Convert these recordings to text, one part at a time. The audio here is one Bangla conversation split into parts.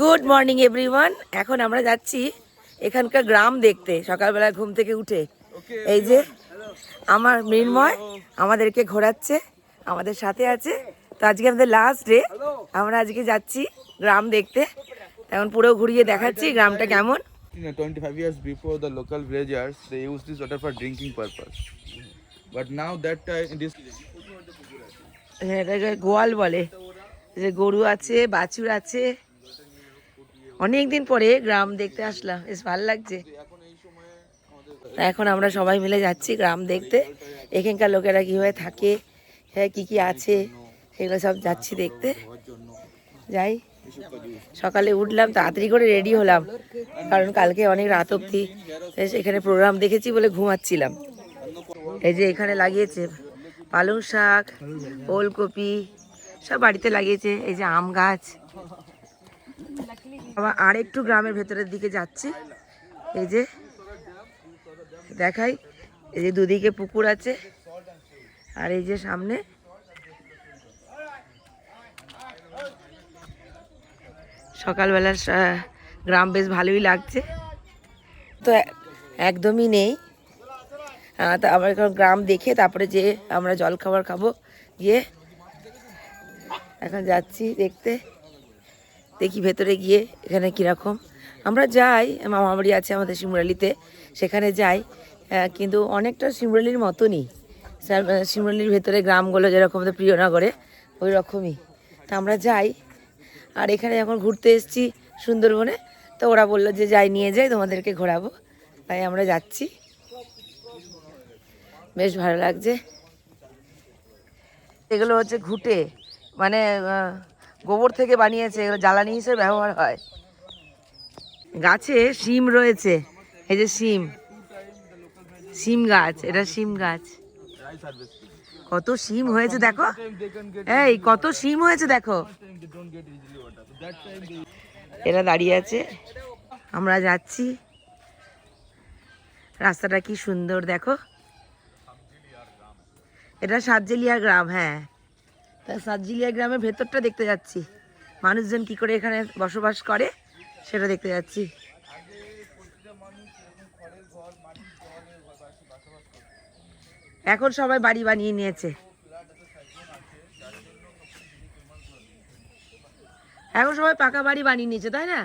গুড মর্নিং এভরিওয়ান এখন আমরা যাচ্ছি এখানকার গ্রাম দেখতে সকালবেলা ঘুম থেকে উঠে। এই যে আমার মৃন্ময় আমাদেরকে ঘোরাচ্ছে আমাদের সাথে আছে। তো আজকে আমাদের লাস্ট ডে আমরা আজকে যাচ্ছি গ্রাম দেখতে। এখন পুরো ঘুরিয়ে দেখাচ্ছি গ্রামটা কেমন। You know, 25 years before, the local villagers they used this water for drinking purpose. But now that time, in this হ্যাঁ, এটাকে গোয়াল বলে। যে গরু আছে বাছুর আছে। অনেক দিন পরে গ্রাম দেখতে আসলাম, বেশ ভালো লাগছে। এখন আমরা সবাই মিলে যাচ্ছি গ্রাম দেখতে। এখানকার লোকেরা কীভাবে থাকে হ্যাঁ কী কী আছে, সেগুলো সব যাচ্ছি দেখতে। যাই, সকালে উঠলাম, তাড়াতাড়ি করে রেডি হলাম, কারণ কালকে অনেক রাত অবধি। এখানে প্রোগ্রাম দেখেছি বলে ঘুমাচ্ছিলাম। এই যে এখানে লাগিয়েছে পালং শাক, ওলকপি, সব বাড়িতে লাগিয়েছে, এই যে আম গাছ। আবার আর একটু গ্রামের ভেতরের দিকে যাচ্ছি। এই যে, দেখাই, এই যে দুদিকে পুকুর আছে, আর এই যে সামনে সকালবেলার গ্রাম বেশ ভালোই লাগছে। তো একদমই নেই। তা আবার এখন গ্রাম দেখে তারপরে যে আমরা জল খাবার খাব, গিয়ে এখন যাচ্ছি দেখতে। দেখি ভেতরে গিয়ে এখানে কীরকম। আমরা যাই, মামা বাড়ি আছে আমাদের শিমরালিতে, সেখানে যাই কিন্তু অনেকটা শিমরালির মতনই। শিমরালির ভেতরে গ্রামগুলো যেরকম আমাদের প্রিয়নগরে ওই রকমই। তা আমরা যাই, আর এখানে যখন ঘুরতে এসেছি সুন্দরবনে। তো ওরা বলল যে যাই, নিয়ে যাই, তোমাদেরকে ঘোরাবো। তাই আমরা যাচ্ছি। বেশ ভালো লাগছে। এগুলো হচ্ছে ঘুটে মানে গোবর থেকে বানিয়েছে, এগুলো জ্বালানি হিসেবে ব্যবহার হয়। গাছে শিম রয়েছে, এই যে শিম। শিম গাছ, এটা শিম গাছ। কত শিম হয়েছে দেখো। এই, কত শিম হয়েছে দেখো। এরা দাঁড়িয়ে আছে। আমরা যাচ্ছি। রাস্তাটা কি সুন্দর দেখো। এটা সাতজেলিয়া গ্রাম হ্যাঁ। তা সাতজেলিয়া গ্রামের ভেতরটা দেখতে যাচ্ছি। মানুষজন কি করে এখানে বসবাস করে, সেটা দেখতে যাচ্ছি। এখন সবাই বাড়ি বানিয়ে নিয়েছে। এখন সবাই পাকা বাড়ি বানিয়ে নিয়েছে, তাই না?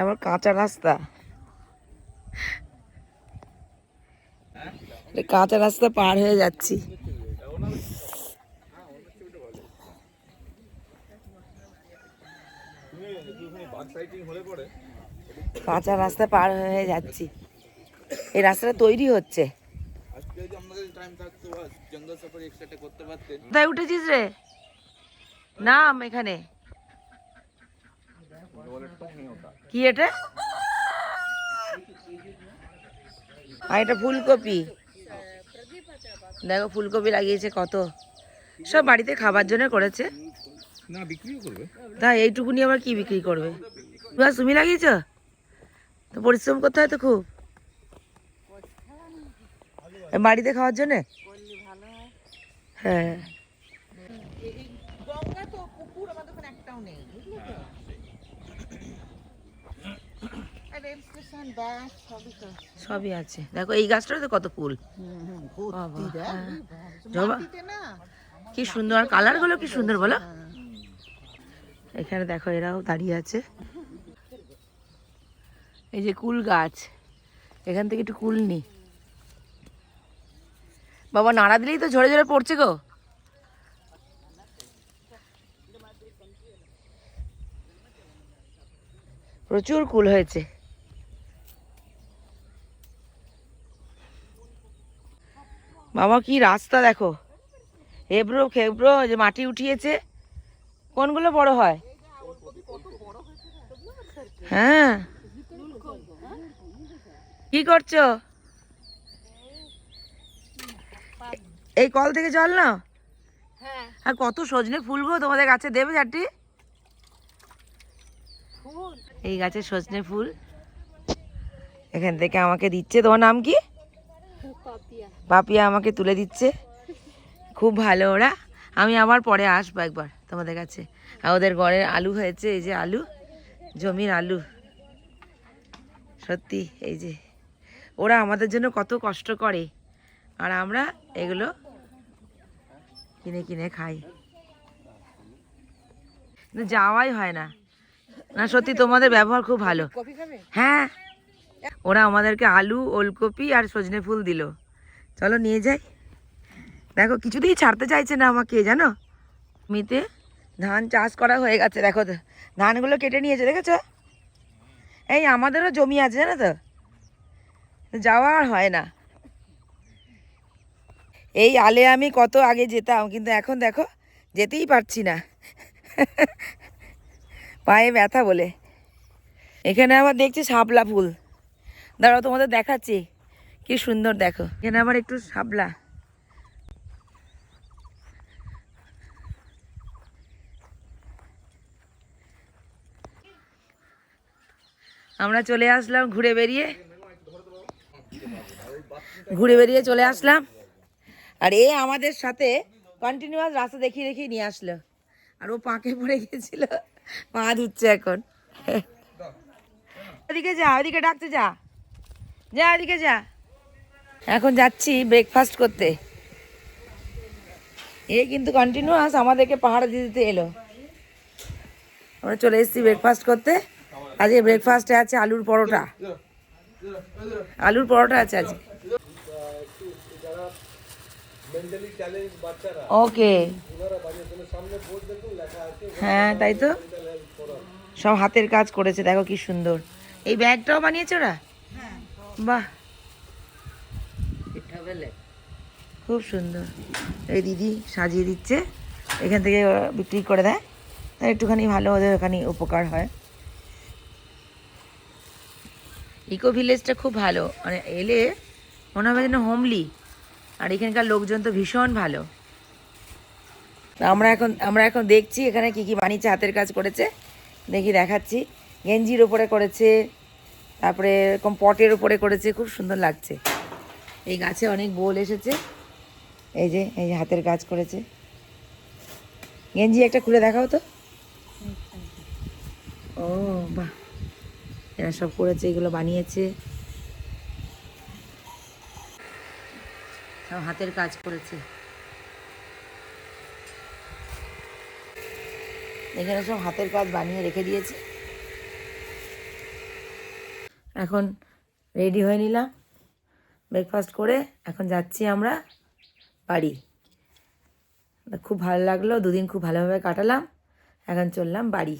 আমার কাঁচা রাস্তা। কাঁচা রাস্তা পার হয়ে যাচ্ছি। কাঁচা রাস্তা পার হয়ে যাচ্ছি। এই রাস্তাটা তৈরি হচ্ছে। উঠেছিস রে? নাম এখানে। কি এটা? আর এটা ফুলকপি। দেখো ফুলকপি লাগিয়েছে কত। সব বাড়িতে খাবার জন্য করেছে। না বিক্রিও করবে। তা এইটুকুনি আবার কি বিক্রি করবে? বাস তুমি লাগিয়েছ? তো পরিশ্রম করতে হয় তো খুব। বাড়িতে খাওয়ার জন্যে? হ্যাঁ। সবই আছে। দেখো এই গাছটাতে কত ফুল। হ্যাঁ। জবা কি সুন্দর। আর কালারগুলো কি সুন্দর বলো? এখানে দেখো এরাও দাঁড়িয়ে আছে। এই যে কুল গাছ। এখান থেকে একটু কুল নি। বাবা নাড়া দিলেই তো ঝরে ঝরে পড়ছে গো। প্রচুর কুল হয়েছে। বাবা কি রাস্তা দেখো। এবড়ো খেবড়ো যে মাটি উঠিয়েছে। কোনগুলো বড় হয়? হ্যাঁ। কি করছ? এই কল থেকে জল না আর কত সজনে ফুল গো তোমাদের গাছে দেবে চারটি? এই গাছে সজনে ফুল। এখান থেকে আমাকে দিচ্ছে তোমার নাম কি? পাপিয়া। আমাকে তুলে দিচ্ছে। খুব ভালো ওরা। আমি আবার পরে আসব একবার তোমাদের কাছে। আর ওদের ঘরের আলু হয়েছে এই যে আলু জমির আলু। সত্যি এই যে। ওরা আমাদের জন্য কত কষ্ট করে। আর আমরা এগুলো কিনে কিনে খাই। কিন্তু যাওয়াই হয় না। না সত্যি তোমাদের ব্যবহার খুব ভালো। হ্যাঁ। ওরা আমাদেরকে আলু ওলকপি আর সজনে ফুল দিল। চলো নিয়ে যাই। দেখো, কিছুতেই ছাড়তে চাইছে না আমাকে, জানো? জমিতে ধান চাষ করা হয়ে গেছে, দেখো তো। ধানগুলো কেটে নিয়েছে, দেখেছ? এই আমাদেরও জমি আছে, জানো তো? যাওয়া আর হয় না। এই আলে আমি কত আগে যেতাম, কিন্তু এখন দেখো, যেতেই পারছি না। পায়ে ব্যথা বলে। এখানে আবার দেখছি শাপলা ফুল। দাঁড়াও, তোমাদের দেখাচ্ছি। কি সুন্দর দেখো। এখানে আবার একটু শাপলা। আমরা চলে আসলাম ঘুরে বেরিয়ে। ঘুরে বেরিয়ে চলে আসলাম। আর এ আমাদের সাথে কন্টিনিউয়াস রাস্তা দেখিয়ে দেখিয়ে নিয়ে আসলো। আর ও পাঁকে পড়ে গিয়েছিল পা ধুচ্ছে এখন। ওদিকে যা ওদিকে ডাকতে যা। যা ওদিকে যা। এখন যাচ্ছি ব্রেকফাস্ট করতে। এ কিন্তু কন্টিনিউয়াস আমাদেরকে পাহাড়ে দিয়ে দিতে এলো। আমরা চলে এসেছি ব্রেকফাস্ট করতে। আজকে ব্রেকফাস্টে আছে আলুর পরোটা। আলুর পরোটা আছে আজকে। ওকে। হ্যাঁ তাই তো? সব হাতের কাজ করেছে দেখো কি সুন্দর। এই ব্যাগটাও বানিয়েছে ওরা? বাহ। খুব সুন্দর। এই দিদি সাজিয়ে দিচ্ছে। এখান থেকে বিক্রি করে দেয়। তাই একটুখানি ভালো ওদের ওখানে উপকার হয়। ইকো ভিলেজটা খুব ভালো। মানে এলে মনে হবে যেন হোমলি। আর এখানকার লোকজন তো ভীষণ ভালো। আমরা এখন আমরা এখন দেখছি এখানে কি কি বানিয়েছে, হাতের কাজ করেছে। দেখি দেখাচ্ছি। গেঞ্জির ওপরে করেছে। তারপরে এরকম পটের ওপরে করেছে। খুব সুন্দর লাগছে। এই গাছে অনেক গোল এসেছে। এই যে এই যে হাতের কাজ করেছে। গেঞ্জি একটা খুলে দেখাও তো। ও, বাহ। এরা সব করেছে, এগুলো বানিয়েছে। সব হাতের কাজ করেছে। এখানে সব হাতের কাজ বানিয়ে রেখে দিয়েছে। এখন রেডি হয়ে নিলাম। ব্রেকফাস্ট করে এখন যাচ্ছি আমরা বাড়ি। খুব ভালো লাগল দুদিন খুব ভালোভাবে কাটালাম এখন চললাম বাড়ি।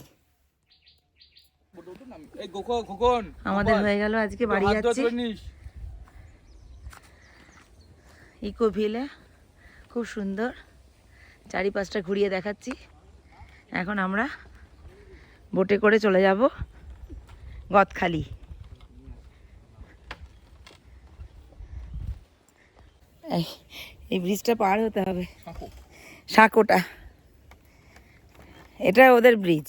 আমাদের হয়ে গেল আজকে বাড়ি যাচ্ছি। ইকো ভিলে খুব সুন্দর চারিপাশটা ঘুরিয়ে দেখাচ্ছি। এখন আমরা বোটে করে চলে যাব গদখালি। এই এই ব্রিজটা পার হতে হবে। সাঁকোটা। এটা ওদের ব্রিজ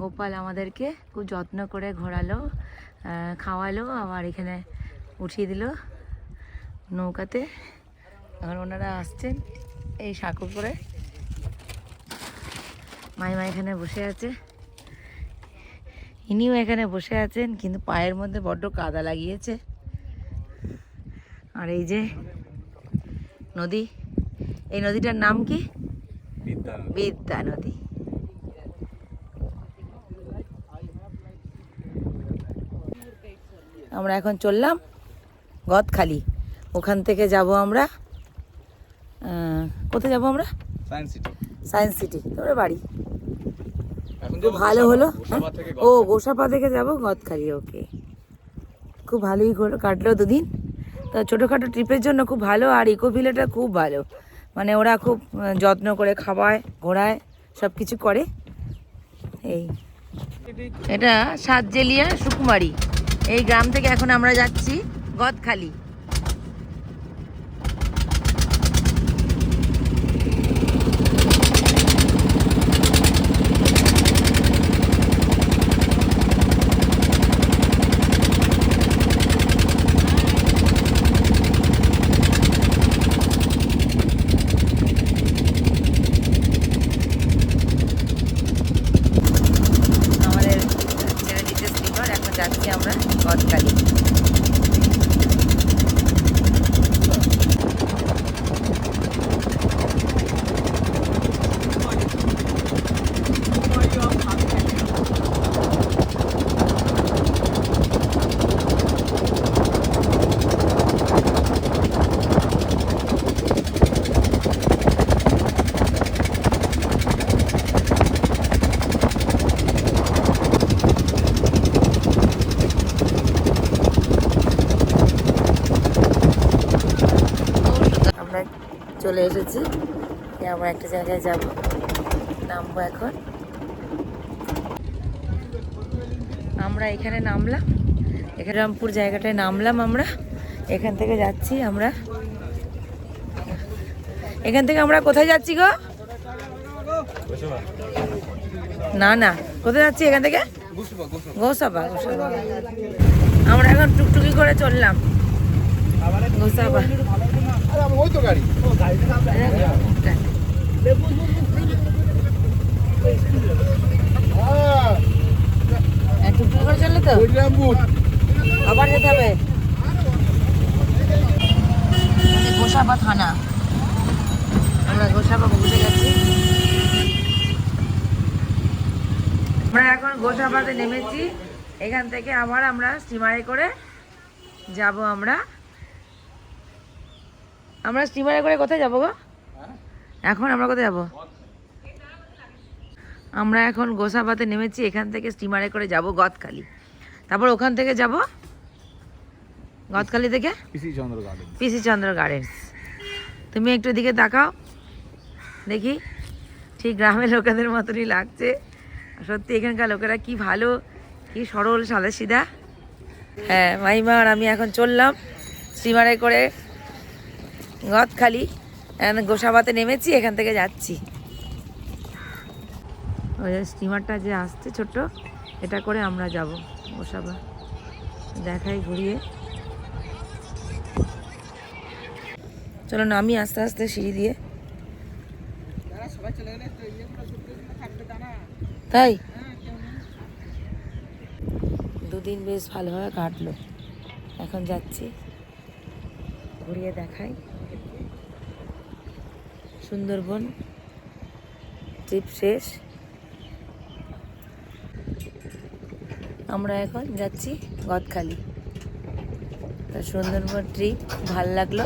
গোপাল আমাদেরকে খুব যত্ন করে ঘোরালো খাওয়ালো আবার এখানে উঠিয়ে দিল নৌকাতে। এখন ওনারা আসছেন এই সাঁকো করে। মাইমা এখানে বসে আছে। ইনিও এখানে বসে আছেন কিন্তু পায়ের মধ্যে বড্ড কাদা লাগিয়েছে। আর এই যে নদী এই নদীটার নাম কি? বিদ্যা নদী আমরা এখন চললাম গদখালি। ওখান থেকে যাব আমরা কোথায় যাব আমরা? সায়েন্স সিটি সায়েন্স সিটি তোর বাড়ি। খুব ভালো হলো ও গোসাপা থেকে যাব গদখালি ওকে খুব ভালোই কাটলো দুদিন। তো ছোটোখাটো ট্রিপের জন্য খুব ভালো আর ইকো ভিলেটা খুব ভালো। মানে ওরা খুব যত্ন করে খাওয়ায়, ঘোরায় সব কিছু করে। এই। এটা সাতজেলিয়া সুকুমারী। এই গ্রাম থেকে এখন আমরা যাচ্ছি গদখালি। এসেছি আমরা একটা জায়গায় যাব। নামবো এখন। আমরা এখানে নামলাম। এখানে রামপুর জায়গাটায় নামলাম আমরা। এখান থেকে যাচ্ছি আমরা। এখান থেকে আমরা কোথায় যাচ্ছি গো? না না। কোথায় যাচ্ছি এখান থেকে? গোসাবা গোসাবা। আমরা এখন টুকটুকি করে চললাম। গোসাবা। ওই তো গাড়ি। হ্যাঁ, তো? আবার যেতে হবে। গোসাবা থানা। আমরা গোসাবা পৌঁছে গেছি। আমরা এখন গোসাবাতে নেমেছি। এখান থেকে আবার আমরা স্টিমারে করে যাব আমরা। আমরা স্টিমারে করে কোথায় যাব গো? এখন আমরা কোথায় যাব? আমরা এখন গোসাবাতে নেমেছি এখান থেকে স্টিমারে করে যাব গদখালি তারপর ওখান থেকে যাব? গদখালি থেকে? পিসি চন্দ্র গার্ডেন পিসি চন্দ্র গার্ডেন্স তুমি একটু দিকে তাকাও। দেখি ঠিক গ্রামের লোকেদের মতনই লাগছে। সত্যি এখানকার লোকেরা কি ভালো কি সরল সাদা সিধা হ্যাঁ মাইমা আর আমি এখন চললাম স্টিমারে করে গদখালি গোসাবাতে নেমেছি, এখান থেকে যাচ্ছি। ওই স্টিমারটা যে আসছে ছোট্ট, এটা করে আমরা যাব গোসাবা। দেখাই ঘুরিয়ে। চলো নামি আস্তে আস্তে সিঁড়ি দিয়ে। তাই? দুদিন বেশ ভালোভাবে কাটলো। এখন যাচ্ছি। ঘুরিয়ে দেখাই। সুন্দরবন ট্রিপ শেষ। আমরা এখন যাচ্ছি গদখালি। তা সুন্দরবন ট্রিপ ভালো লাগল।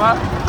什么